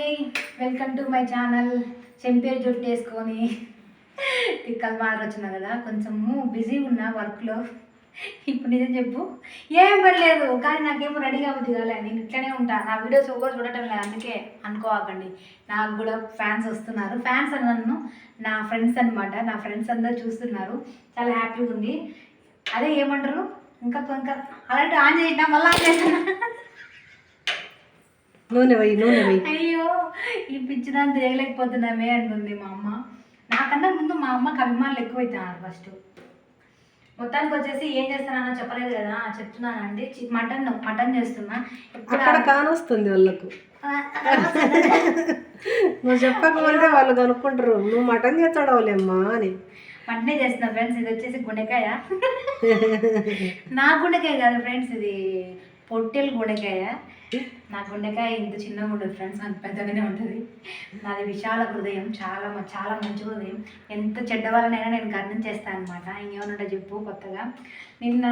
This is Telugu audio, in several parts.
వెల్కమ్ టు మై ఛానల్ చెంపేరు జుట్టు వేసుకొని తిక్కలు బాగా వచ్చిన కదా కొంచెము బిజీ ఉన్నా వర్క్లో ఇప్పుడు నిజం చెప్పు. ఏం పర్లేదు కానీ నాకేమో రెడీ అవ్వదు కదా నేను ఇట్లనే ఉంటా. నా వీడియోస్ ఎవరు చూడటం లేదు అందుకే అనుకోవాకండి. నాకు కూడా ఫ్యాన్స్ వస్తున్నారు. ఫ్యాన్స్ అని నన్ను నా ఫ్రెండ్స్ అన్నమాట. నా ఫ్రెండ్స్ అందరూ చూస్తున్నారు. చాలా హ్యాపీగా ఉంది. అదే ఏమంటారు? ఇంకా ఇంకా అలాంటి ఆన్ చేసినా మళ్ళీ ఆన్ నూనె వెయ్యి నూనె అయ్యో! ఈ పిచ్చి దాన్ని చేయలేకపోతున్నామే అంటుంది మా అమ్మ. నాకన్నా ముందు మా అమ్మకి అభిమానులు ఎక్కువైతున్నారు ఫస్ట్ మొత్తానికి వచ్చేసి ఏం చేస్తానో చెప్పలేదు కదా చెప్తున్నానండి. మటన్ మటన్ చేస్తున్నా. అక్కడ కానొస్తుంది వాళ్ళకు. నువ్వు చెప్పకముందే వాళ్ళు కనుక్కుంటారు నువ్వు మటన్ చేస్తాడవులేమ్మా అని. మటనే చేస్తున్నా ఫ్రెండ్స్ ఇది వచ్చేసి గుండెకాయ. నా గుండెకాయ కాదు ఫ్రెండ్స్ ఇది పొట్టెలు గుండెకాయ. నా గుండెకాయ ఇంత చిన్నగా ఉండదు ఫ్రెండ్స్ అంత పెద్దగానే ఉంటుంది. నాది విశాల హృదయం చాలా చాలా మంచి హృదయం. ఎంత చెడ్డ వాళ్ళనైనా నేను గర్ణం చేస్తాను అనమాట ఇంకేమన్నా చెప్పు కొత్తగా. నిన్న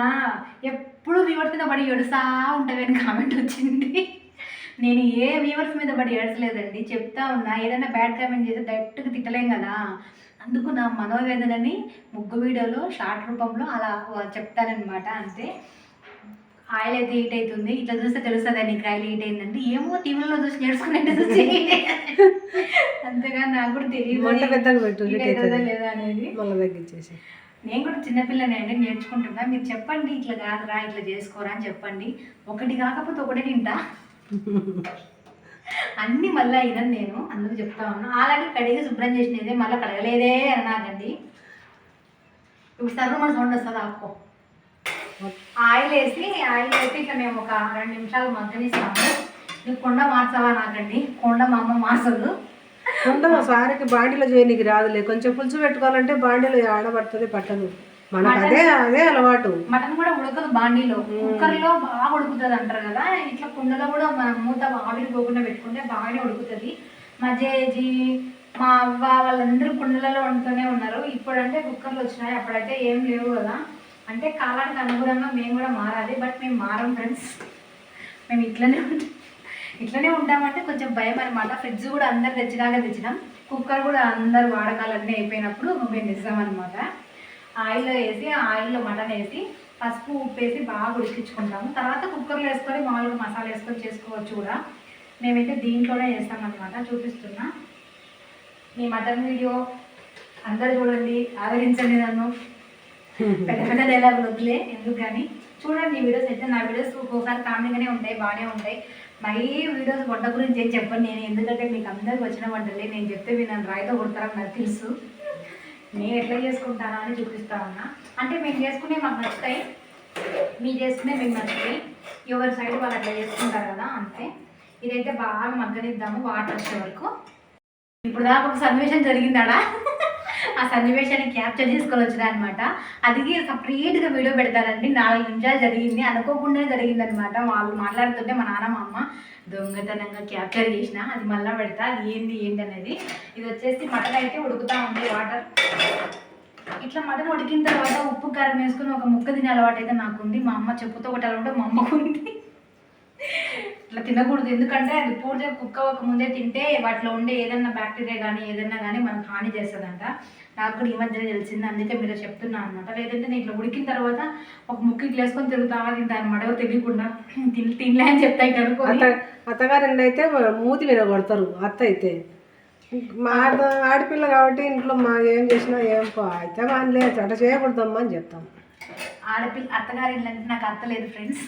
ఎప్పుడు వ్యూవర్స్ మీద పడి ఏడుస్తా అని కామెంట్ వచ్చింది. నేను ఏ వ్యూవర్స్ మీద పడి ఏడ్చలేదండి చెప్తా ఉన్నా ఏదైనా బ్యాడ్ కామెంట్ చేస్తే డైరెక్ట్గా తిట్టలేం కదా. అందుకు నా మనోవేదనని ముగ్గు వీడియోలో షార్ట్ రూపంలో అలా చెప్తానన్నమాట. అంతే. ఆయిల్ అయితే హీట్ అవుతుంది ఇట్లా చూస్తే తెలుస్తుంది నీకు ఆయిల్ హీట్ అయిందంటే. ఏమో టీవీలో చూసి నేర్చుకున్నట్టు చూసి. అంతేగా నాకు కూడా తెలియదు. లేదా అనేది. మళ్ళీ తగ్గించేసి. నేను కూడా చిన్నపిల్లని అండి నేర్చుకుంటున్నా. మీరు చెప్పండి ఇట్లా కాదురా ఇట్లా చేసుకోరా అని చెప్పండి. ఒకటి కాకపోతే ఒకటే తింటా. అన్ని మళ్ళీ అయినని నేను. అందుకు చెప్తా ఉన్నా. ఆల్రెడీ కడిగి శుభ్రం చేసినదే మళ్ళీ కడగలేదే అన్నాకండి. ఇప్పుడు సర్వ మన సౌండ్ వస్తుంది ఆపుకో. ఆయిల్ వేసి ఆయిల్ వేసి ఇట్లా మేము ఒక రెండు నిమిషాలు మగ్గనిస్తాము. నీకు కొండ మార్చవా నాకండి కొండ మా అమ్మ మార్చదు కొంత సారికి బాండీలో చేయనీకి రాదులే. కొంచెం పులుసు పెట్టుకోవాలంటే బాండీలో ఆడబడుతుంది పట్టదు మనకు అదే అదే అలవాటు. మటన్ కూడా ఉడకదు బాండీలో. కుక్కర్లో బాగా ఉడుకుతుంది అంటారు కదా. ఇట్లా కుండలో కూడా మనం మూత ఆవిరి పోకుండా పెట్టుకుంటే బాగానే ఉడుకుతుంది. మా జేజీ మా అవ్వ వాళ్ళందరూ కుండలలో వండుతూనే ఉన్నారు. ఇప్పుడంటే కుక్కర్లు వచ్చినాయి. అప్పుడైతే ఏం లేవు కదా. అంటే కాలానికి అనుగుణంగా మేము కూడా మారాలి బట్ మేము మారం ఫ్రెండ్స్ మేము ఇట్లనే ఉంటాం ఇట్లనే ఉంటామంటే కొంచెం భయం అనమాట ఫ్రిడ్జ్ కూడా అందరు తెచ్చినాక తెచ్చినాం. కుక్కర్ కూడా అందరు వాడకాలన్నీ అయిపోయినప్పుడు మేము ఇస్తామన్నమాట ఆయిల్లో వేసి ఆయిల్లో మటన్ వేసి పసుపు ఉప్పు వేసి బాగా ఉడికించుకుంటాము తర్వాత కుక్కర్లో వేసుకొని మామూలుగా మసాలా వేసుకొని చేసుకోవచ్చు కూడా. మేమైతే దీంట్లోనే చేస్తామన్నమాట అనమాట చూపిస్తున్నా. మీ మటన్ వీడియో అందరు చూడండి. ఆదరించండి నన్ను. పెద్ద పెద్ద డైలాగులు వద్దులే ఎందుకు కానీ? చూడండి ఈ వీడియోస్ అయితే నా వీడియోస్ ఒక్కోసారి కామెడీగానే ఉంటాయి బాగానే ఉంటాయి. మరీ వీడియోస్ వంట గురించి ఏం చెప్పండి నేను ఎందుకంటే మీకు అందరికి వచ్చిన వంటలే. నేను చెప్తే మీరు నన్ను రాయితో కొడతారని నాకు తెలుసు. నేను ఎట్లా చేసుకుంటానా అని చూపిస్తా ఉన్నా. అంటే మేము చేసుకునే మాకు నచ్చుతాయి. మీరు చేసుకునే మీకు నచ్చుతాయి. ఎవరి సైడ్ వాళ్ళు అట్లా చేసుకుంటారు కదా అంతే. ఇదైతే బాగా మగ్గనిద్దాము వాటర్ వచ్చే వరకు. ఇప్పుడు దాకా ఒక సన్నివేశం జరిగిందాడా? ఆ సన్నివేశాన్ని క్యాప్చర్ చేసుకొని అనమాట అది సపరేట్గా వీడియో పెడతారండి. నాలుగు నిమిషాలు జరిగింది. అనుకోకుండా జరిగింది అనమాట వాళ్ళు మాట్లాడుతుంటే మా నాన్న మా అమ్మ దొంగతనంగా క్యాప్చర్ చేసిన అది మళ్ళీ పెడతా అది ఏంది ఏంటి అనేది. ఇది వచ్చేసి మటన్ అయితే ఉడుకుతా ఉంది వాటర్. ఇట్లా మటన్ ఉడికిన తర్వాత ఉప్పు కారం వేసుకుని ఒక ముక్క తినే అలవాటు అయితే నాకు ఉంది మా అమ్మ చెప్పుతో ఒకటి అలవాటు మా అమ్మకు ఉంది. ఇట్లా తినకూడదు. ఎందుకంటే అది పూర్తిగా కుక్క ఒక ముందే తింటే వాటిలో ఉండే ఏదైనా బ్యాక్టీరియా కానీ ఏదైనా కానీ మనకు హాని చేస్తుందంట. నాకు కూడా ఈ మధ్యనే తెలిసింది. అందుకే మీరు చెప్తున్నా అనమాట లేదంటే నేను ఇట్లా ఉడికిన తర్వాత ఒక ముక్క ఇట్లా వేసుకొని తిరుగుతా తింటా అనమాట ఎవరు తెలియకుండా. తిని తినలే అని చెప్తా ఇట్లా అనుకోని. అత్త అత్తగారిండి అయితే మూతి మీద కొడతారు. అత్త అయితే. మా ఆడ- ఆడపిల్ల కాబట్టి ఇంట్లో మా ఏం చేసినా ఏం అయితే మానలే అట్లా చేయకూడదమ్మా అని చెప్తాం. ఆడపిల్ల అత్తగారి ఇల్లు అంటే నాకు అత్త లేదు ఫ్రెండ్స్.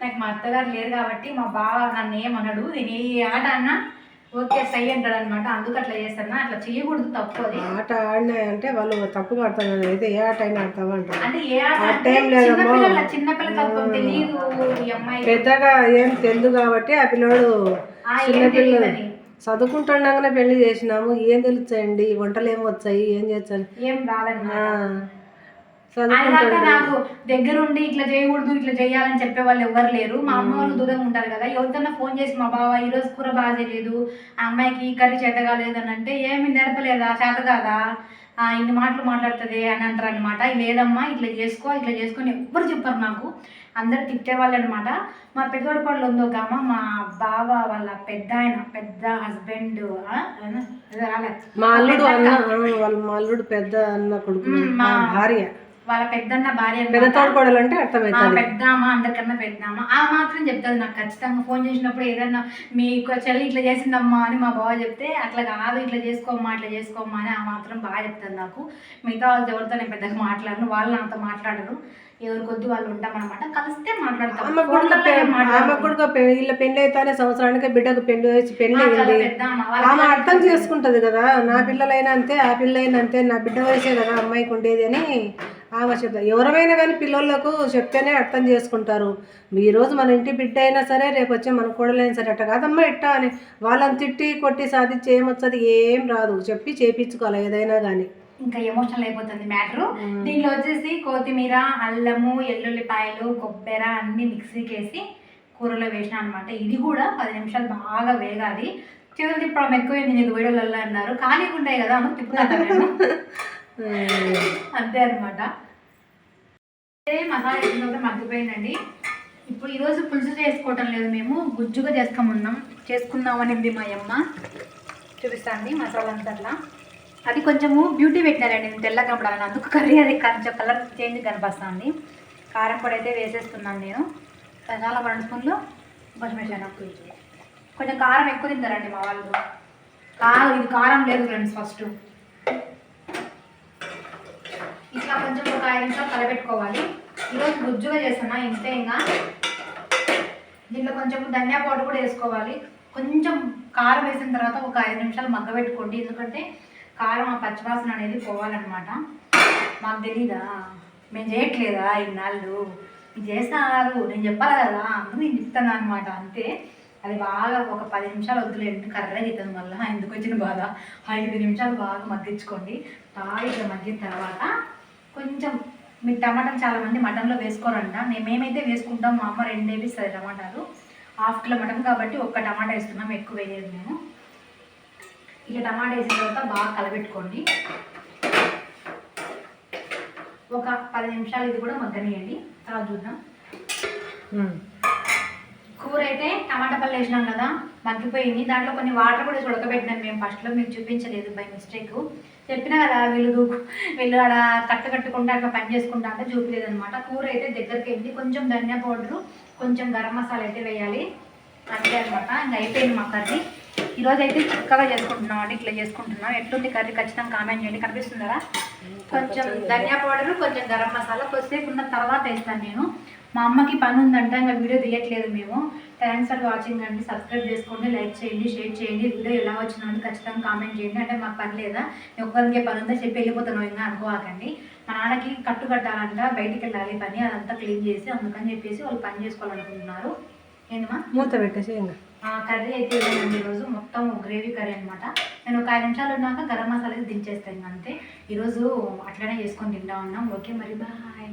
నాకు మా అత్తగారు లేరు కాబట్టి మా బావ నన్ను ఏమనడు నేను ఏ ఆట అన్నా ఓకే సై అంటాడు అనమాట అందుకు అట్లా చేస్తాను? అట్లా చేయకూడదు తప్పు అది ఆట ఆడినాయంటే వాళ్ళు తప్పుగా ఆడతారు అయితే ఏ ఆట అయినా ఆడతావా అంటారు. అంటే ఏ ఆట టైం లేదమ్మా. చిన్నపిల్ల తత్వం తెలియదు ఈ అమ్మాయి పెద్దగా ఏం తెలియదు కాబట్టి ఆ పిల్లోడు చిన్నపిల్ల చదువుకుంటుండగానే పెళ్ళి చేసినాము. ఏం తెలుస్తాయండి? వంటలు ఏం వచ్చాయి? ఏం చేస్తాను ఏం అయినాక నాకు దగ్గరుండి ఇట్లా చేయకూడదు ఇట్లా చేయాలని చెప్పే వాళ్ళు ఎవరు లేరు. మా అమ్మ వాళ్ళు దూరంగా ఉంటారు కదా ఎవరికన్నా ఫోన్ చేసి మా బావ ఈ రోజు కూర బాగా చేయలేదు ఆ అమ్మాయికి ఈ కర్రీ చేత కాలేదు అని అంటే ఏమి నేర్పలేదా? చేత కాదా? ఆ, ఇన్ని మాటలు మాట్లాడుతుంది అని అంటారు అనమాట లేదమ్మా ఇట్లా చేసుకో ఇట్లా చేసుకొని ఎవ్వరు చెప్పారు నాకు. అందరు తిట్టేవాళ్ళు అనమాట మా పెద్దోడి కోడలు ఉంది ఒక ఆమె మా బావ వాళ్ళ పెద్ద ఆయన పెద్ద హస్బెండ్ మా అల్లుడు అన్న ఆ, వాళ్ళ మా అల్లుడు పెద్ద అన్న కొడుకు మా భార్య. వాళ్ళ పెద్దన్న భార్య పెద్ద అన్నమాట. తోడుకోడలు అంటే అర్థమవుతుంది పెద్దామా అందరికన్నా పెద్దామా. ఆ మాత్రం చెప్తుంది నాకు ఖచ్చితంగా. ఫోన్ చేసినప్పుడు ఏదన్నా మీకు చెల్లి ఇట్లా చేసిందమ్మా అని మా బావ చెప్తే అట్లా కాదు ఇట్లా చేసుకోమ్మా ఇట్లా చేసుకోమ్మా అని ఆ మాత్రం బాగా చెప్తుంది నాకు. మిగతా వాళ్ళు ఎవరితో నేను పెద్దగా మాట్లాడను వాళ్ళు నాతో మాట్లాడరు. ఎవరి కొద్ది వాళ్ళు ఉంటామన్నమాట. కలిస్తే మాట్లాడతాం. వీళ్ళ పెళ్ళి అయితేనే సంవత్సరానికి బిడ్డకు పెళ్ళి పెళ్ళి అయింది. ఆమె అర్థం చేసుకుంటది కదా. నా పిల్లలైనా అంతే ఆ పిల్లలైనా అంతే నా బిడ్డ వయసే కదా అమ్మాయికి ఉండేది అని ఆమె చెప్తారు ఎవరైనా కానీ పిల్లలకు చెప్తేనే అర్థం చేసుకుంటారు. ఈ రోజు మన ఇంటి బిడ్డ అయినా సరే రేపు వచ్చి మన కోడలైనా సరే అట్ట కాదమ్మా ఇట్టా అని. వాళ్ళని తిట్టి కొట్టి సాధించి ఏమొచ్చది? ఏం రాదు. చెప్పి చేపించుకోవాలి ఏదైనా కానీ. ఇంకా ఎమోషనల్ అయిపోతుంది మ్యాటర్. దీంట్లో వచ్చేసి కొత్తిమీర అల్లము ఎల్లుల్లిపాయలు కొబ్బరి అన్ని మిక్సీకి వేసి కూరలో వేసిన అనమాట ఇది కూడా పది నిమిషాలు బాగా వేగాలి. చేతులు తిప్పడం ఎక్కువైంది నీకు వీడియోలలో అన్నారు. ఖాళీగా ఉంటాయి కదా అని తిప్పుతాను అంతే అనమాట మసాలా వేసిన మగ్గిపోయిందండి ఇప్పుడు ఈరోజు పులుసు చేసుకోవటం లేదు మేము గుజ్జుగా చేసుకోమన్నాం చేసుకుందాం అనేది మా అమ్మ. చూపిస్తాండి మసాలా అంతట్లా. అది కొంచెము బ్యూటీ పెట్టినారండి నేను తెల్ల కనపడాలని అందుకు కర్రీ అది కొంచెం కలర్ చేంజ్ కనిపిస్తుంది. కారం పొడి అయితే వేసేస్తున్నాను నేను. చాలా రెండు స్పూన్లు పచ్చిమిరపకాయ కొంచెం కారం ఎక్కువ తింటారండి మా వాళ్ళు. కారం ఇది కారం లేదు ఫ్రెండ్స్ ఫస్ట్. ఇట్లా కొంచెం ఒక ఐదు నిమిషాలు కలబెట్టుకోవాలి. ఈరోజు గుజ్జుగా చేసాను ఇంతే ఇంకా. దీంట్లో కొంచెం ధనియా పౌడర్ కూడా వేసుకోవాలి. కొంచెం కారం వేసిన తర్వాత ఒక ఐదు నిమిషాలు మగ్గబెట్టుకోండి. ఎందుకంటే కారం ఆ పచ్చివాసన అనేది పోవాలన్నమాట. మాకు తెలీదా? మేము చేయట్లేదా ఇన్నాళ్ళు? ఇది చేస్తున్నారు నేను చెప్పాలి కదా? అందుకు నేను చెప్తాను అనమాట అంతే. అది బాగా ఒక పది నిమిషాలు వద్దులేండి కర్రగా అవుతుంది మళ్ళీ? ఎందుకు వచ్చిన బాధ? ఐదు నిమిషాలు బాగా మగ్గించుకోండి. బాగా ఇట్లా మగ్గిన తర్వాత కొంచెం మీరు టమాటాలు చాలా మంది మటన్లో వేసుకోరంట. నేను మేమైతే వేసుకుంటాం. మా అమ్మ రెండే వేస్తుంది టమాటాలు హాఫ్ కిలో మటన్ కాబట్టి ఒక్క టమాటా వేస్తున్నాం. ఎక్కువ వేయలేదు మేము. ఇక టమాటా వేసిన తర్వాత బాగా కలబెట్టుకోండి. ఒక పది నిమిషాలు ఇది కూడా మగ్గనియండి. తర్వాత చూద్దాం. కూర అయితే టమాటా పళ్ళు వేసినాం కదా మగ్గిపోయింది. దాంట్లో కొన్ని వాటర్ కూడా ఉడకబెట్టినాం మేము. ఫస్ట్లో మీకు చూపించలేదు బై మిస్టేక్. చెప్పినా కదా వీళ్ళు వీళ్ళు ఆడ కట్ట కట్టుకుంటా అట్లా పని చేసుకుంటా అంటే చూపలేదనమాట అనమాట కూర అయితే దగ్గరికి వెళ్ళి కొంచెం ధనియా పౌడరు కొంచెం గరం మసాలా అయితే వేయాలి. అంతే అనమాట ఇంకా అయిపోయింది మా కర్రీ. ఈరోజు అయితే చిక్కగా చేసుకుంటున్నాం అండి ఇట్లా చేసుకుంటున్నాం. ఎట్లుంది కర్రీ? ఖచ్చితంగా కామెంట్ చేయండి. కనిపిస్తుందా? కొంచెం ధనియా పౌడర్ కొంచెం గరం మసాలా కొద్దిసేపు ఉన్న తర్వాత వేస్తాను నేను. మా అమ్మకి పని ఉందంట ఇంకా వీడియో తీయట్లేదు మేము. థ్యాంక్స్ ఫర్ వాచింగ్ అండి. సబ్స్క్రైబ్ చేసుకోండి లైక్ చేయండి షేర్ చేయండి. వీడియో ఎలా వచ్చిందని ఖచ్చితంగా కామెంట్ చేయండి. అంటే మాకు పని లేదా? ఒక్కరికే పని ఉందా చెప్పి వెళ్ళిపోతాను ఇంకా అనుకోవాకండి. మా నాన్నకి కట్టు కట్టాలంట బయటికి వెళ్ళాలి పని అదంతా క్లీన్ చేసి అందుకని చెప్పేసి వాళ్ళు పని చేసుకోవాలనుకుంటున్నారు. ఏంటమ్మా మూత పెట్టేసి ఇంకా కర్రీ అయితే ఇవ్వనండి ఈరోజు. మొత్తం గ్రేవీ కర్రీ అనమాట నేను ఒక ఐదు నిమిషాలు ఉన్నాక గరం మసాలా దించేస్తాను అంతే. ఈరోజు అట్లనే చేసుకొని తింటా ఉన్నాం ఓకే మరి బాయ్.